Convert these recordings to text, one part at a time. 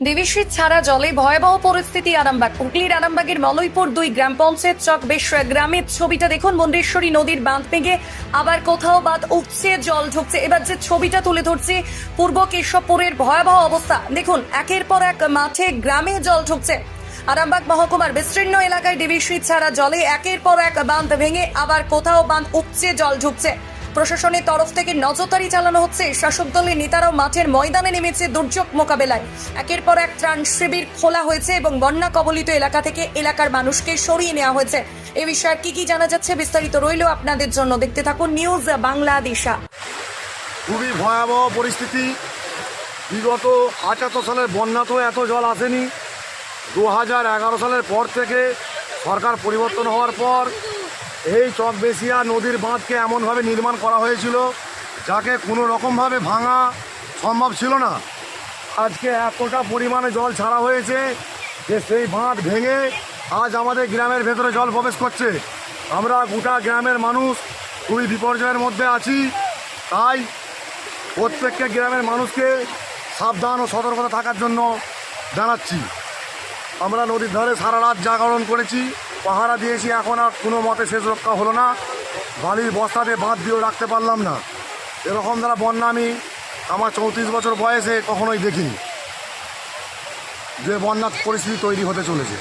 দেবীশ্রী ছাড়া জলে ভয়াবহ পরিস্থিতি আরামবাগ। হুগলির আরামবাগের মলয়পুর দুই গ্রাম পঞ্চায়েত চক বেশ গ্রামের ছবিটা দেখুন মন্দেশ্বরী নদীর বাঁধ ভেঙে আবার কোথাও বাঁধ উঠছে জল ঢুকছে। এবার যে ছবিটা তুলে ধরছি, পূর্ব কেশবপুরের ভয়াবহ অবস্থা। দেখুন, একের পর এক মাঠে গ্রামে জল ঢুকছে। আরামবাগ মহকুমার বিস্তীর্ণ এলাকায় দেবীশ্রী ছাড়া জলে একের পর এক বাঁধ ভেঙে আবার কোথাও বাঁধ উঠছে জল ঢুকছে। প্রশাসনের তরফ থেকে নজরদারি চালানো হচ্ছে। শাসক দলের নেতারাও মাঠের ময়দানে নেমেছে দুর্যোগ মোকাবেলায়। একের পর এক ত্রাণ শিবির খোলা হয়েছে এবং বন্যা কবলিত এলাকা থেকে এলাকার মানুষকে সরিয়ে নেওয়া হয়েছে। এ বিষয়ে কি কি জানা যাচ্ছে বিস্তারিত রইল আপনাদের জন্য। দেখতে থাকুন নিউজ বাংলাদেশা। খুবই ভয়াবহ পরিস্থিতি। বিগত আটাত্তর সালের বন্যাতেও এত জল আসেনি। দু হাজার এগারো সালের পর থেকে সরকার পরিবর্তন হওয়ার পর এই চকবেশিয়া নদীর বাঁধকে এমনভাবে নির্মাণ করা হয়েছিল যাকে কোনো রকমভাবে ভাঙা সম্ভব ছিল না। আজকে এতটা পরিমাণে জল ছাড়া হয়েছে যে সেই বাঁধ ভেঙে আজ আমাদের গ্রামের ভেতরে জল প্রবেশ করছে। আমরা গোটা গ্রামের মানুষ খুবই বিপর্যয়ের মধ্যে আছি। তাই প্রত্যেককে গ্রামের মানুষকে সাবধান ও সতর্কতা থাকার জন্য জানাচ্ছি। আমরা নদীর ধারে সারা রাত জাগরণ করেছি। পাহারা দিয়েছি, এখন আর কোনো মতে শেষ রক্ষা হলো না। বালির বস্তাতে বাঁধ দিয়েও রাখতে পারলাম না। এরকম দ্বারা বন্যা, আমি আমার চৌত্রিশ বছর বয়সে কখনোই দেখিনি। যে বন্যার পরিস্থিতি তৈরি হতে চলেছে।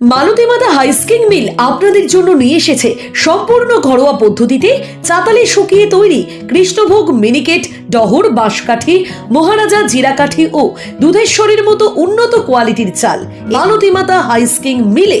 মালতীমাতা হাইস্কিং মিল আপনাদের জন্য নিয়ে এসেছে সম্পূর্ণ ঘরোয়া পদ্ধতিতে চাতালে শুকিয়ে তৈরি কৃষ্ণভোগ মিনিকেট ডহর, বাঁশকাঠি, মহারাজা জিরাকাঠি ও দুধেশ্বরীর মতো উন্নত কোয়ালিটির চাল। মালতীমাতা হাইস্কিং মিলে